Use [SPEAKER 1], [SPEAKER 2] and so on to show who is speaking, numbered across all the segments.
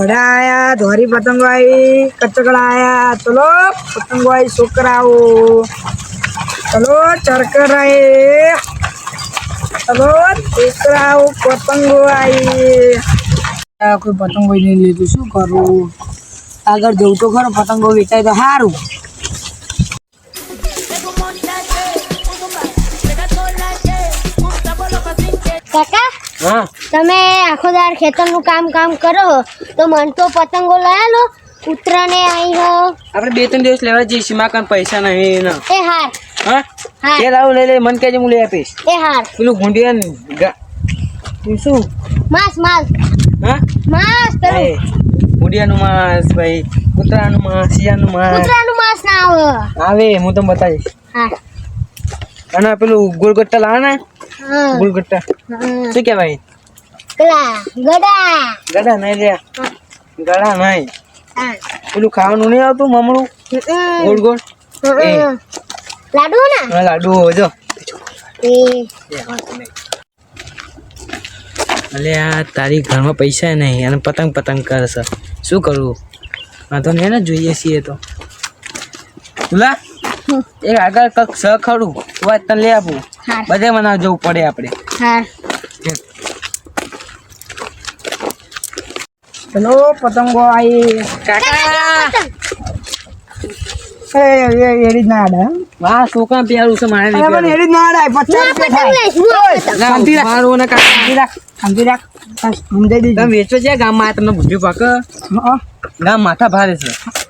[SPEAKER 1] મોઢા આયા ધોરી પતંગો આવી કચકડા આયા ચલો પતંગો આવી છોકરાઓ ચલો ચરકર આય ચલો છોકરાઓ પતંગો આવી આ કોઈ પતંગો નહીં લીધું શું કરું આગળ જવું તો ખરો પતંગો વેચાય તો સારું
[SPEAKER 2] કાકા
[SPEAKER 3] હા
[SPEAKER 2] તમે આખો દાર ખેતરનું કામ કામ કરો તો મન તો પતંગો લયા લો ઉત્તરાયણે આવી હો.
[SPEAKER 3] આપણે બે ત્રણ દિવસ લેવા જઈએ સીમા પૈસા નહીં એના
[SPEAKER 2] એ હાર.
[SPEAKER 3] હા?
[SPEAKER 2] હા.
[SPEAKER 3] તે લાવું લઈ લે મન કહેજે હું લઈ આપીશ.
[SPEAKER 2] એ હાર.
[SPEAKER 3] પેલું ગુંડિયા ને ગા- તું શું?
[SPEAKER 2] માસ માસ.
[SPEAKER 3] હા?
[SPEAKER 2] માસ
[SPEAKER 3] એ.
[SPEAKER 2] પેલું
[SPEAKER 3] ગુંડિયાનું માંસ ભાઈ. કૂતરાનું માંસ શિયાળનું માંસ.
[SPEAKER 2] કૂતરાનું માસ ના આવે.
[SPEAKER 3] આવે હું તમને બતાવીશ.
[SPEAKER 2] હા.
[SPEAKER 3] અને પેલું ગોળગટ્ટા લાવે ને
[SPEAKER 2] હા.
[SPEAKER 3] શું કહેવાય?
[SPEAKER 2] ગડા
[SPEAKER 3] નહીં લે ગળા નહીં. પેલું ખાવાનું નહીં આવતું મમણું. ગોળ ગોળ
[SPEAKER 2] લાડુ ને?
[SPEAKER 3] આ લાડુ જો. અલે આ તારી ઘરમાં પૈસા નહીં અને પતંગ પતંગ કરશે શું કરવું? હા તો ને જોઈએ છીએ તો. લા એક આગળ કક સ ખડું વાત તને લઈ આપું. બધે મને જવું પડે આપણે.
[SPEAKER 1] ચલો પતંગો આવી
[SPEAKER 3] કાકા.
[SPEAKER 1] એ એ- એડી ના આડે. હં?
[SPEAKER 3] વાહ છોકરા પ્યારું છે? મારે
[SPEAKER 1] નહીં પણ એડી ના આડાય પચાસ રૂપિયા
[SPEAKER 2] હું
[SPEAKER 1] શાંતિ રાખ.
[SPEAKER 3] મારું ને કાકા
[SPEAKER 1] શાંતિ રાખ શાંતિ રાખ. સમજાઈ દીધું
[SPEAKER 3] તમે વેચો છે ગામમાં આ તમને ભૂજ્યું પાક.
[SPEAKER 1] હં.
[SPEAKER 3] ગામ માથા ભારે છે.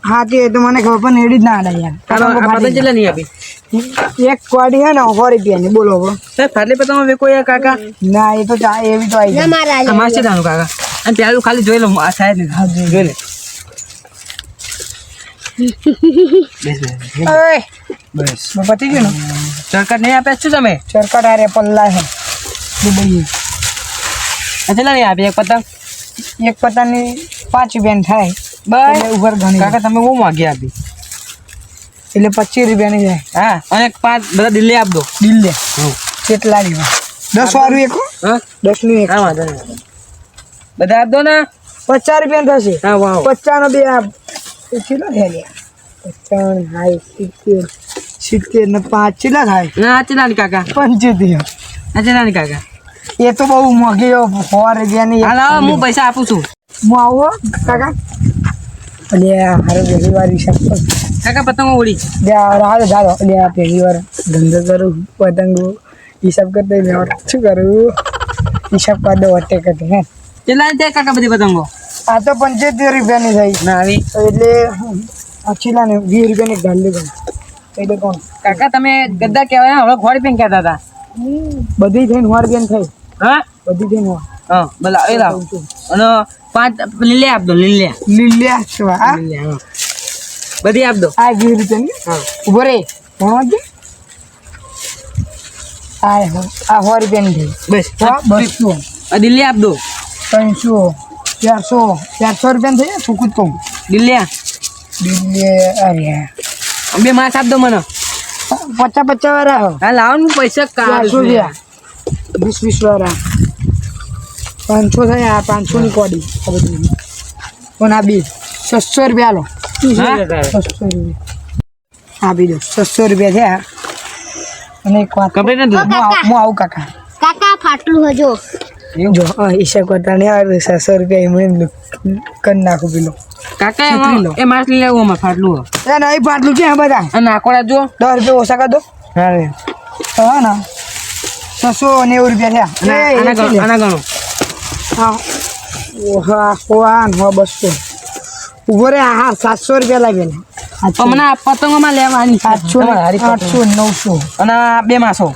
[SPEAKER 1] હા તે તો મને ખબર પણ એડી જ ના આડાય યાર.
[SPEAKER 3] આ
[SPEAKER 1] પતંગો
[SPEAKER 3] પતંગ
[SPEAKER 1] ફાટી
[SPEAKER 3] કેટલા નહીં આપી.
[SPEAKER 1] એક કોડી હે ને સો રૂપિયાની બોલો હવે.
[SPEAKER 3] સાહેબ ફાટલી પતંગ વેકો યાર કાકા.
[SPEAKER 1] ના એ તો એવી તો આવી
[SPEAKER 2] ના
[SPEAKER 1] જાય
[SPEAKER 3] છે તાનું કાકા. અને પેલું ખાલી જોઈ લો આ સાહેબ જોઈ લે. બેસ બેસ.
[SPEAKER 1] ઓય,
[SPEAKER 3] બસ
[SPEAKER 1] પતી ગયું ને?
[SPEAKER 3] ચરકટ નહીં આપ્યા શું તમે?
[SPEAKER 1] ચરકટ આરે પલ્લા છે. દુબઈ
[SPEAKER 3] આ કેટલા નહીં આપી એક પતંગ?
[SPEAKER 1] એક પતંગની પાંચ બેન થાય.
[SPEAKER 3] બસ.
[SPEAKER 1] ઉપર ઘણી.
[SPEAKER 3] કાકા તમે બહુ માગી આપી.
[SPEAKER 1] એટલે પચીસ રૂપિયાની જાય
[SPEAKER 3] હા અને પાંચ બધા દિલ્હી આપ દો.
[SPEAKER 1] દિલ્હી. કેટલા ની દસ વાળું એક હો?
[SPEAKER 3] હા?
[SPEAKER 1] દસનું એક
[SPEAKER 3] વાંધો નહીં. બધા આપ દો ને.
[SPEAKER 1] પચાસ રૂપિયા થશે.
[SPEAKER 3] હા વાહ
[SPEAKER 1] પચાસ નો બે આપ. કેટલો થાય હાય પચાસ થાય સિત્તેર. સિત્તેર ને પાંચ કેટલા થાય?
[SPEAKER 3] ના આ ની કાકા?
[SPEAKER 1] પંચોતેર.
[SPEAKER 3] આ ચેલા કાકા?
[SPEAKER 1] એ તો બહુ મોંઘી હો, સો રૂપિયાની
[SPEAKER 3] હા હું પૈસા આપું છું.
[SPEAKER 1] હું આવું હો, કાકા? એટલે હારે પહેલી વાર હિસાબ કર
[SPEAKER 3] કાકા પતંગો ઉડી.
[SPEAKER 1] જે આ રાહ ચાલો એટલે આ પહેલી વાર ધંધો કરું પતંગો હિસાબ કરતા મેં શું કરું? હિસાબ કરી દો અટે કટે હે.
[SPEAKER 3] કેટલા થાય કાકા બધી પતંગો?
[SPEAKER 1] આ તો પંચોતેર રૂપિયાની થઈ
[SPEAKER 3] ના આવી.
[SPEAKER 1] એટલે અચીલા ને વીસ રૂપિયાની ગાલી ગઈ એટલે કોણ?
[SPEAKER 3] કાકા તમે ગદ્દા કહેવાય ને, હવે ખોડી પેન કહેતા હતા.
[SPEAKER 1] બધી થઈને સો રૂપિયાની થઈ
[SPEAKER 3] હા?
[SPEAKER 1] બધી થઈને સો.
[SPEAKER 3] હા બોલા એ લાવો અને પાંચ લીલે આપ દો લીલે. લીલે હા? બધી આપ દો.
[SPEAKER 1] આ રૂપિયાની
[SPEAKER 3] હા.
[SPEAKER 1] ઊભો રે. દે. આ હો આ સો રૂપિયાની થઈ
[SPEAKER 3] બસ.
[SPEAKER 1] હા બસો.
[SPEAKER 3] આ દિલ્હી આપ દો.
[SPEAKER 1] ત્રણસો ચારસો ચારસો રૂપિયાની થઈ શું કૂદ કહું?
[SPEAKER 3] દિલ્હી
[SPEAKER 1] દિલ્હી અરે.
[SPEAKER 3] બે માસ આપ દો મને.
[SPEAKER 1] પચાસ પચાસ વાળા હા.
[SPEAKER 3] લાવો ને પૈસા
[SPEAKER 1] ચારસો રૂપિયા વીસ વીસ વાળા. પાંચસો થાય આ પાંચસોની કોડી આ બધી. પણ આ બી છસો રૂપિયા લો છસો રૂપિયા. આપી દો છસો રૂપિયા થયા. અને એક વાત
[SPEAKER 3] ખબર નથી.
[SPEAKER 1] હું આવું- કાકા.
[SPEAKER 2] કાકા. ફાટલું હજો.
[SPEAKER 1] જો ઈશા હિસાબ કરતા નહીં આવે છસો રૂપિયા એમ કરી નાખું પેલો.
[SPEAKER 3] કાકા. એ માસ લઈ આવું અમારે ફાટલું હોય.
[SPEAKER 1] એ નહીં ફાટલું છે બધા?
[SPEAKER 3] અને નાકોડા જો.
[SPEAKER 1] દસ રૂપિયા ઓછા કરી દો.
[SPEAKER 3] હા રે.
[SPEAKER 1] હા ને. છસો નેવું રૂપિયા થયા.
[SPEAKER 3] આના ગણો.
[SPEAKER 1] હા ને હો બસો ઊભો રે હા સાતસો રૂપિયા
[SPEAKER 3] લાગે ને. આ પતંગોમાં લેવાની
[SPEAKER 1] સાતસો. આઠસો નવસો.
[SPEAKER 3] અને આ બે માસો.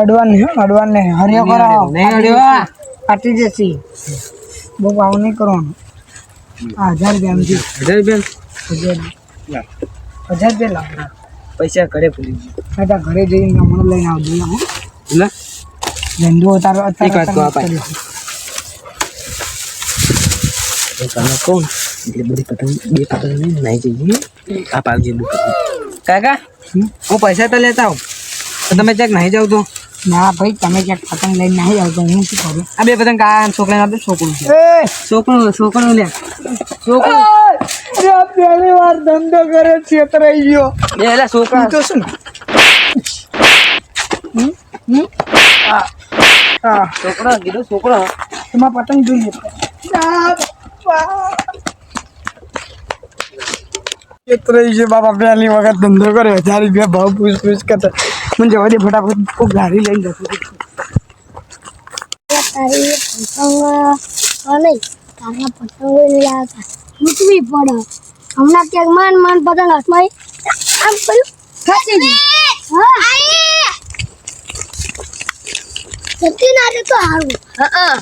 [SPEAKER 1] અડવાન ને અડવાન ને હરિયો કરો જશે. બહુ ભાવ નહીં કરવાનો. હજાર રૂપિયા
[SPEAKER 3] હજાર રૂપિયા?
[SPEAKER 1] હજાર. હજાર રૂપિયા લાવ.
[SPEAKER 3] પૈસા ઘરે ભૂલી ગયો
[SPEAKER 1] ઘરે જઈને હમણાં લઈને આવજો હો
[SPEAKER 3] લે
[SPEAKER 1] ધંધો તારો
[SPEAKER 3] એક વાત કહો આપા. તમે કોણ એટલે બધી પતંગ બે પતંગ લઈને નાઈ જઈએ આ પાવજી બુક કાકા? હું પૈસા તો લેતા આવું તો તમે ક્યાંક નાહી જાવ તો
[SPEAKER 1] ના ભાઈ તમે ક્યાંક પતંગ લઈને નહીં આવતો હું શું કરું
[SPEAKER 3] આ બે પતંગ કા છોકરાને આપે છોકરું છે
[SPEAKER 1] એ
[SPEAKER 3] છોકરું છોકરું લે છોકરું
[SPEAKER 1] પહેલી વાર ધંધો કરે છેતરાઈ ગયો
[SPEAKER 3] એટલે છોકરા
[SPEAKER 1] તો શું હમ? હમ? હા હા
[SPEAKER 3] છોકરો કીધું છોકરો.
[SPEAKER 1] એમાં પતંગ જોઈએ. છેતરાઈ છે બાપા પહેલી વખત ધંધો કર્યો. હજાર રૂપિયા ભાવ પૂછ પૂછ કરતા મને જવા દે ફટાફટ. ખૂબ ગાડી લઈને જતો.
[SPEAKER 2] તારી પતંગ નહીં તારા પતંગો નહીં આવતા મૂકવી પડે હમણાં ક્યાંક માન માન પતંગ હાથમાં આમ કર્યું ખસી હા. જતી ના રે તો હારું.
[SPEAKER 4] હા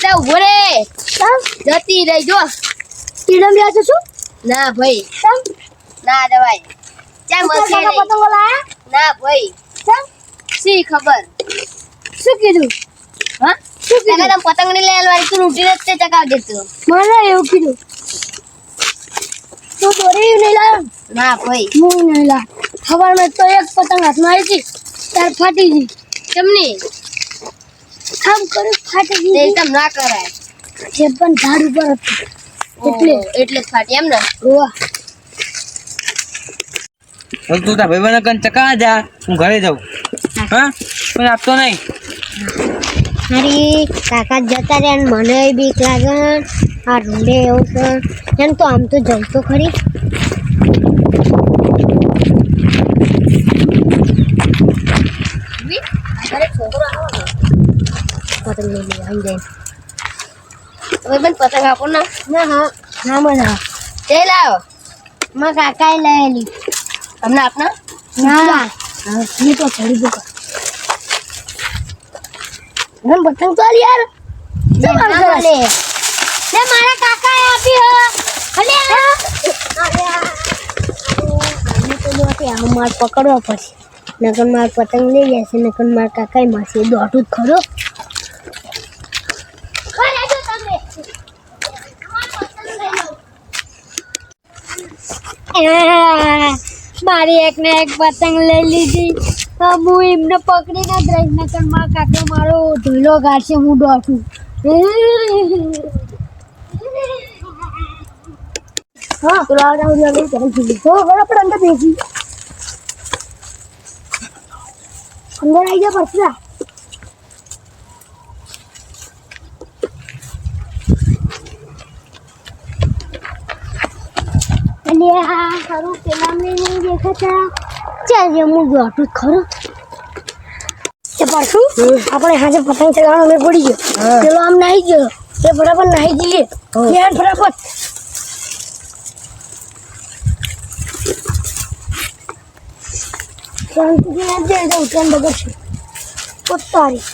[SPEAKER 4] તે ઊભો રે. જતી રહી જો.
[SPEAKER 2] કીડમ રહ્યા છો શું?
[SPEAKER 4] ના ભાઈ.
[SPEAKER 2] સમ
[SPEAKER 4] ના દવાઈ ચા મસે ના ભાઈ.
[SPEAKER 2] સમ
[SPEAKER 4] સી ખબર?
[SPEAKER 2] શું કીધું?
[SPEAKER 4] હા?
[SPEAKER 2] શું કીધું?
[SPEAKER 4] તમે પતંગ ને લેલ વાળી તું રૂટી રસ્તે ચકાવ દેતો
[SPEAKER 2] મને એવું કીધું. તું દોરી નહીં લાવ.
[SPEAKER 4] ના ભાઈ.
[SPEAKER 2] હું નહીં લાવ. ખબર મેં તો એક પતંગ હાથમાં આવી હતી તાર ફાટી ગઈ.
[SPEAKER 4] કેમની
[SPEAKER 2] આમ કરું ફાટી
[SPEAKER 4] તે
[SPEAKER 2] ગઈ
[SPEAKER 4] તમ ના કરાય.
[SPEAKER 2] જે પણ ઝાડ ઉપર હતું. એટલે
[SPEAKER 4] એટલે ફાટી એમ ને
[SPEAKER 3] હવે તું તાર ભાઈબંધ કન ચકા જા હું ઘરે જાઉં. હા. કોઈ આપતો નહીં?
[SPEAKER 2] અરે કાકા જતા રહ્યા ને મને બીક લાગે આ રૂડે એવું છે. એમ તો આમ તો જવું તો ખરી
[SPEAKER 4] અરે છોકરો
[SPEAKER 2] પતંગ લઈ લેવા આવી જાય
[SPEAKER 4] હવે પણ પતંગ આપો ને
[SPEAKER 2] ના હા ના મજા
[SPEAKER 4] તે લાવ
[SPEAKER 2] મારા કાકાએ લાયેલી
[SPEAKER 4] તમને આપના
[SPEAKER 2] ના હું તો ચડી ગયો મને પતંગ તો યાર. લે મારા કાકાએ આપી હો અલે માર પકડવા પડશે નકર માર પતંગ લઈ જશે નકર માર કાકાએ માસી દોઢું જ ખરો આ, મારી એક ને એક પતંગ લઈ લીધી. તો હું એમને પકડીને જ રહીશ નકર મારા કાકા, મારો ધૂલો ગાડશે હું દોઠું હા. તો આપણે અંદર બેસી. અંદર આવી જા પરસરા અને આ ખરું પેલા મેં નહીં દેખાતા ચાલ જે હું દોઠું જ ખરો તે પરસું આપણે હાજર પતંગ ચગાવવાનો મેં પડી ગયો પેલો આમ નાહી ગયો તે ફટાફટ નાહી જઈએ યાર ફટાફટ શાંતિથી ના જાય તો ઉત્તરાયણ બગડશે પોતારી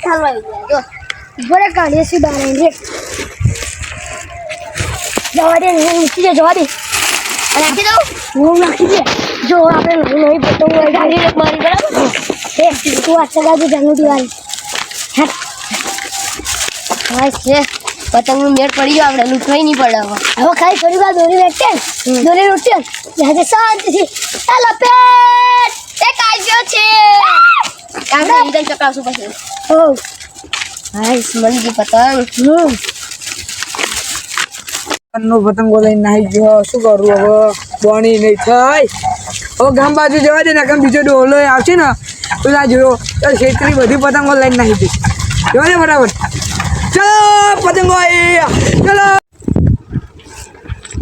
[SPEAKER 4] ચાલો આવી ગયા જો
[SPEAKER 2] બરે કાઢીએ છીએ બહાર આવીને જવા દે મૂકી દે જવા દે.
[SPEAKER 4] રાખી દઉં?
[SPEAKER 2] હું નાખી દે જો આપણે નવી નવી પતંગો આવી
[SPEAKER 4] ગાડી એક મારી બરાબર
[SPEAKER 2] હે તું આ ચગાવજો જન્મ દિવાળી.
[SPEAKER 4] હા. છે. પતંગનું મેળ પડી ગયો આપણે લૂંટવાય નહીં પડે હવે.
[SPEAKER 2] હવે ખાલી થોડી વાર દોરી વેટે દોરી ઉઠે જાજે શાંતિથી. ચાલો પેટ!
[SPEAKER 4] એ કાઢ્યો છે. આપણે ઈદન ચકાવશું પછી.
[SPEAKER 2] ઓ
[SPEAKER 4] હાય મનજી પતંગ.
[SPEAKER 2] હમ.
[SPEAKER 1] નો પતંગો લઈને નાહી ગયો. શું કરું હવે? બોણી નહીં થાય. હવે ગામ બાજુ જવા દે ને કેમ બીજો ડોલો આવશે ને પેલા જોયો. તો છેતરી બધી પતંગો લઈને નાહી દે જવા દે બરાબર ચલો પતંગો ચલો.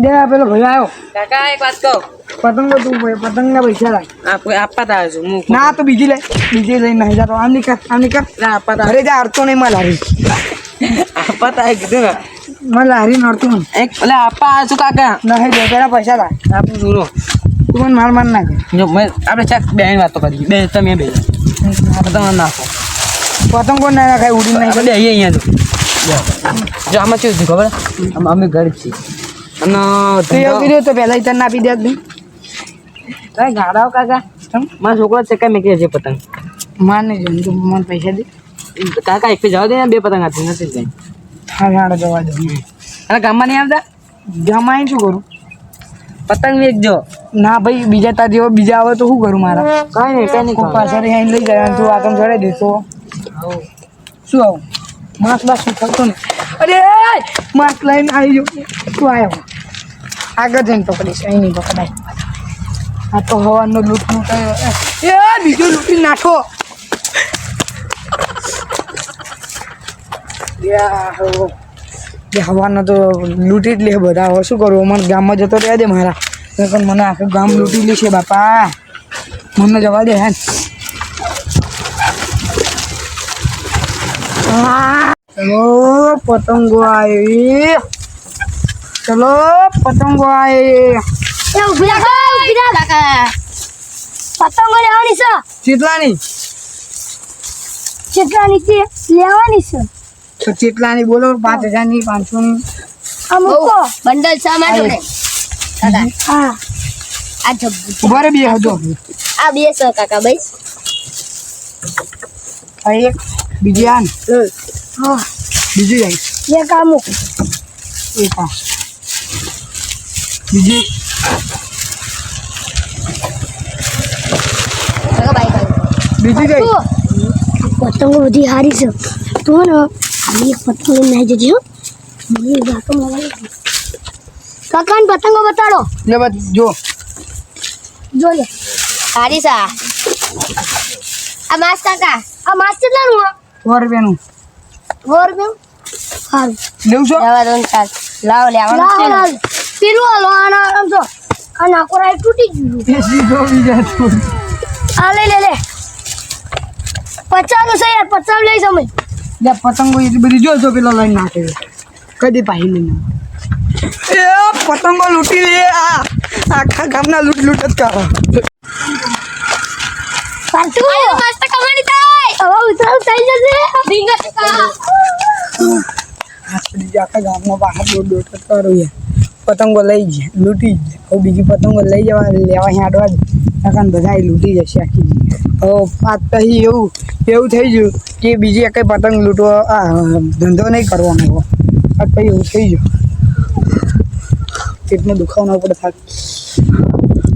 [SPEAKER 1] દે પેલો ભાઈ આવ્યો
[SPEAKER 3] કાકા એક વાત કહો.
[SPEAKER 1] પતંગો તું પતંગના પૈસા લાગ
[SPEAKER 3] આ આપવા તા છું હું
[SPEAKER 1] ના તો બીજી લે. બીજી લઈને નાહી જાતો આમ નીકળ આમ નીકળ
[SPEAKER 3] ના આપવા તા
[SPEAKER 1] અરે જા હરતો નહીં મારે.
[SPEAKER 3] આપવા તા કીધું ને.
[SPEAKER 1] મને હારી નડતું
[SPEAKER 3] એક એટલે આપવા છું કાકા?
[SPEAKER 1] નાહી બે પેલા પૈસા લા.
[SPEAKER 3] આપું જુરો
[SPEAKER 1] તું મને માર માર નાખે
[SPEAKER 3] જો મેં આપણે ચાક બેન વાતો કરી. બે તમે બે. તમે નાખો.
[SPEAKER 1] પતંગ કોણ ના નાખાય ઉડી નહીં
[SPEAKER 3] આપણે અહીંયા અહીંયા જો. જો આમાં શું થયું ખબર? અમે ગરીબ છીએ. અને
[SPEAKER 1] તો એવું રહ્યો તો પહેલાં તને આપી દે તું.
[SPEAKER 3] કાંઈ ગાડાઓ કાકા? મારા છોકરો છે કાંઈ મેં છે પતંગ?
[SPEAKER 1] માર નહીં જો મને પૈસા દે.
[SPEAKER 3] કાકા એક જવા દે બે પતંગ હાથી નથી જાય.
[SPEAKER 1] હા હાડો જવા દઈએ
[SPEAKER 3] અને ગામમાં નહીં આવતા?
[SPEAKER 1] શું કરું?
[SPEAKER 3] પતંગ વેચજો.
[SPEAKER 1] ના ભાઈ બીજા તાર જેવો બીજા આવે તો શું કરું મારા?
[SPEAKER 3] કઈ નહીં કઈ નહીં
[SPEAKER 1] પાછળ આઈને લઈ જાય તું આતમ ચડાઈ દેતો શું આવું? માસ બાસ શું થતો ને અરે માસ લઈને આવી જો તું આવ્યો આગળ જઈને પકડીશ અહીં નહીં પકડાય. આ તો હવાનો લૂંટ લૂંટાયો એ બીજો લૂંટી નાખો યા હો. એ હવાનો તો લૂંટી જ લે બધા. હવે શું કરું? મને ગામમાં જતો રહ્યા દે મારા. પણ મને આખું ગામ લૂંટી છે બાપા. મને જવા દે હે ચલો પતંગો આવી. ચલો પતંગો આવી.
[SPEAKER 2] પતંગો લેવાની છે.
[SPEAKER 1] ચેટલાની
[SPEAKER 2] ચેટલાની લેવાની છે.
[SPEAKER 1] તો ચેટલાની બોલો? પાંચ હજારની
[SPEAKER 2] આ ની
[SPEAKER 4] બંડલ શા માટે આ
[SPEAKER 1] ઊભા રે બે હતો
[SPEAKER 4] આ બે છે કાકા ભાઈ
[SPEAKER 1] એક બીજી આન
[SPEAKER 2] હા.
[SPEAKER 1] બીજી જાય
[SPEAKER 2] એક. આ
[SPEAKER 1] એક આ. બીજી. બીજી જાય
[SPEAKER 2] પતંગો બધી હારી છે. તું ને આવી पतंग હો મને એ વાતો મળવાની કાકાને પતંગો બતાડો
[SPEAKER 1] લે બસ જો
[SPEAKER 2] જો લે
[SPEAKER 4] હારી સા આ માસ કાકા
[SPEAKER 2] આ માસ કેટલાનું આ
[SPEAKER 1] સો રૂપિયાનું
[SPEAKER 2] સો રૂપિયા હારું
[SPEAKER 1] લેવું છો
[SPEAKER 4] લેવા દો ચાલ લાવ લેવાનું
[SPEAKER 2] લાવ
[SPEAKER 4] છે
[SPEAKER 2] પેલું હાલો આના આમ જો આ નાકોરા તૂટી ગયું
[SPEAKER 1] જો બીજા તો
[SPEAKER 2] આ લે લે લે પચાસનું છે યાર પચાસ લઈ સમય
[SPEAKER 1] લે પતંગો એટલી બધી જો છો પેલો લઈને નાખે. કદી પાહી લઈને. એ પતંગો લૂંટી લે આ આખા ગામના લૂંટ લૂંટ જ કરો.
[SPEAKER 2] પાર્ટુ
[SPEAKER 4] મસ્ત કમાણી થાય.
[SPEAKER 2] હવે ઉતરાવ થઈ જશે.
[SPEAKER 4] રીંગણ કા.
[SPEAKER 1] આ બધી આખા ગામમાં બહાર દોડ દોડ કરો યાર પતંગો લઈ જાય લૂંટી જ. હવે બીજી પતંગો લઈ જવા લેવા હાડવા જ. નકાન બધા લૂંટી જશે આખી આ પછી એવું એવું થઈ ગયું કે બીજી એક પતંગ લૂંટવો, આ, ધંધો નહીં કરવાનો એવો. પાત પછી એવું થઈ ગયું. પેટનો દુખાવાનો પડે થાક.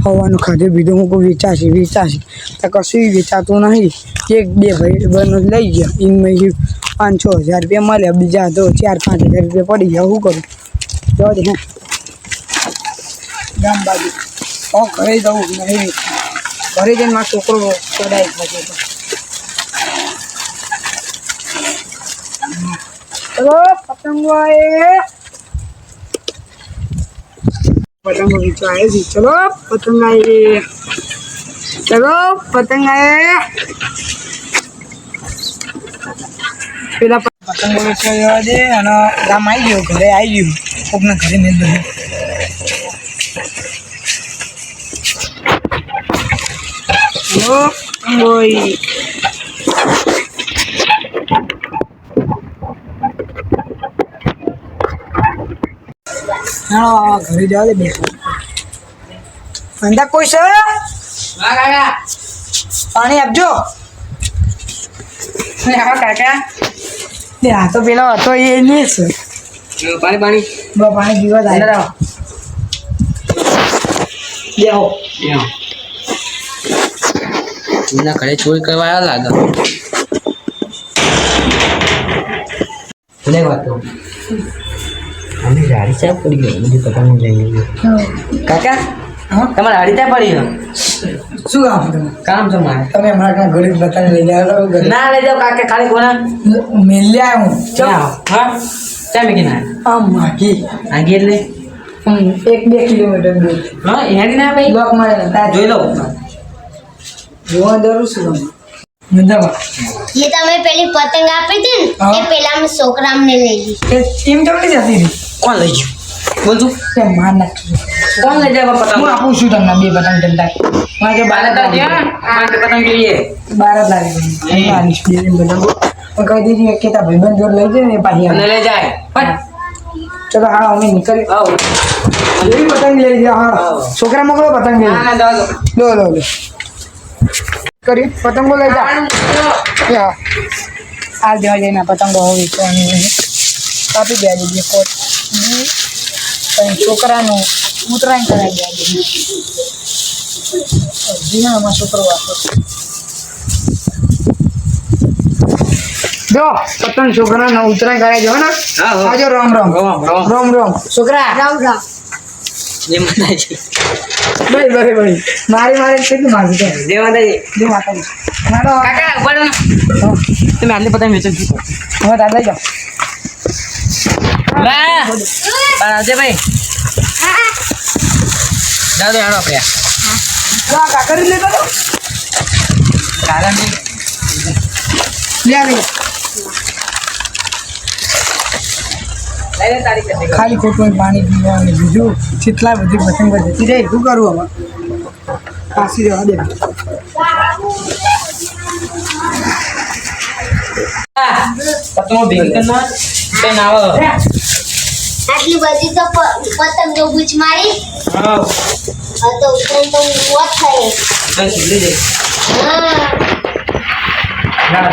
[SPEAKER 1] હવાનું ખાધે બીજું હું કોઈ વેચાશે વેચાશે તો કશું વેચાતું નહીં. એક, બે ભાઈ બનો લઈ ગયા. એમાં પાંચ, છ હજાર રૂપિયા મળ્યા. બીજા તો ચાર, પાંચ હજાર રૂપિયા પડી ગયા. શું કરું? જવા દે, હે. ગામ બાજુ. હા ઘરે જવું નહીં ઘરે જઈને મારો છોકરો ચડાઈ તો ચલો પતંગો પતંગો આવે છે. ચલો પતંગ આવી ચલો પતંગ આવે પેલા પતંગો વેચવા દે અને ગામ આવી ગયો, ઘરે આવી ગયું. કોકના ઘરે મેં ચલો હા. ઘરે જવા દે બે અંદા કોઈ છે પાણી આપજો કાકા આ તો પેલો હતો એ નહીં છે
[SPEAKER 3] પાણી પાણી
[SPEAKER 1] પાણી પીવા જાય બેહો
[SPEAKER 3] એમના ઘરે ચોરી કરવા આવ્યા લાગે. ભલે વાત તો? અમે ગાડી ચા પડી ગઈ? બધી પતંગ લઈએ. કાકા તમારે હાડી ત્યાં પડી ગયો
[SPEAKER 1] શું કામ તમે
[SPEAKER 3] કામ છે મારે.
[SPEAKER 1] તમે હમણાં કાંઈ ગરીબ બતાને લઈ જાઓ
[SPEAKER 3] ના લઈ જાઓ કાકા ખાલી કોના
[SPEAKER 1] મેલ્યા હું
[SPEAKER 3] ચા. હા. ચા મેકી ના
[SPEAKER 1] આમ માગી.
[SPEAKER 3] આગે એટલે?
[SPEAKER 1] એક બે કિલોમીટર દૂર.
[SPEAKER 3] હા એની ના ભાઈ.
[SPEAKER 1] બ્લોક મારે
[SPEAKER 3] જોઈ લો.
[SPEAKER 1] જોવા જરૂર શું તમે મજામાં.
[SPEAKER 4] જે તમે પેલી પતંગ આપી હતી ને
[SPEAKER 1] હા.
[SPEAKER 4] એ પેલા અમે છોકરામને લઈ લીધી
[SPEAKER 1] તે ટીમ ચમડી જતી રહી?
[SPEAKER 3] કોણ લઈ ગયું? બોલ તું
[SPEAKER 1] તે. માર નાખી
[SPEAKER 3] કોણ લઈ જાય પતંગ?
[SPEAKER 1] હું આપું છું તમને બે પતંગ ચંદા મારે બાર
[SPEAKER 3] બારે
[SPEAKER 1] જ
[SPEAKER 3] તો
[SPEAKER 1] લાગી
[SPEAKER 3] ત્યાં પાંચ પતંગ જોઈએ.
[SPEAKER 1] બાર જ લાગી. ગઈ હું આવીશ બે પતંગો પણ કહી દીધી કે તાર ભાઈબંધ જોડે લઈ જાય ને એ પાછી
[SPEAKER 3] અને
[SPEAKER 1] આવે.
[SPEAKER 3] લઈ જાય. પણ
[SPEAKER 1] ચલો હા અમે નીકળી.
[SPEAKER 3] આવો.
[SPEAKER 1] એવી પતંગ લઈ જાય હા
[SPEAKER 3] હા.
[SPEAKER 1] છોકરા મોકલો પતંગ લઈ
[SPEAKER 3] ના ના જવા દો
[SPEAKER 1] લો લો લો કરી પતંગો લઈ જા એ હા હાલ દેવા જઈને પતંગો હોવી તો કાપી દે દીધી કોટ પણ છોકરાનું ઉત્તરાયણ કરાવી દે આજે. જીવનમાં છોકરો વાપરો જો પતંગ છોકરાને ઉત્તરાયણ કરાવી દો ને
[SPEAKER 3] હા, હા.
[SPEAKER 1] આજો રામ રામ
[SPEAKER 3] રામ, રામ.
[SPEAKER 1] રામ રામ છોકરા
[SPEAKER 2] રામ રામ
[SPEAKER 3] જય માતાજી
[SPEAKER 1] ભાઈ ભાઈ ભાઈ. મારી મારી કેટલું મારું છે
[SPEAKER 3] જય માતાજી.
[SPEAKER 1] જો માતાજી. મારો
[SPEAKER 3] કાકા ને. તમે આટલી પતા વેચો છો.
[SPEAKER 1] હવે દાદા જાઓ.
[SPEAKER 3] આવજે ભાઈ. જાઓ દે હાલો આપણે.
[SPEAKER 1] જો આ કાકરી લેતો
[SPEAKER 3] કારણ
[SPEAKER 1] લે
[SPEAKER 3] કરી.
[SPEAKER 1] ખાલી ખોટું પાણી પીવાનું બીજું કેટલા બધી પતંગ જતી રહી શું કરવું હવે પાછી જવા દે.
[SPEAKER 3] પતંગો ભેગી કરી બેન આવો.
[SPEAKER 2] આટલી બધી તો પતંગો બૂચ મારી. હા. તો ઉતરે તો મોત થાય.
[SPEAKER 3] બસ લે લે.
[SPEAKER 2] હા.
[SPEAKER 3] ના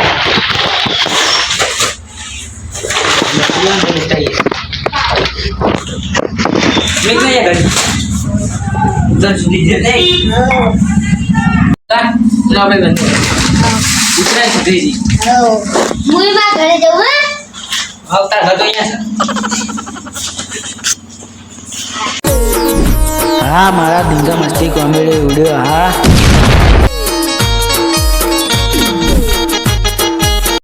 [SPEAKER 3] હા મારા ધીંગા મસ્તી કોમેડી વીડિયો હા.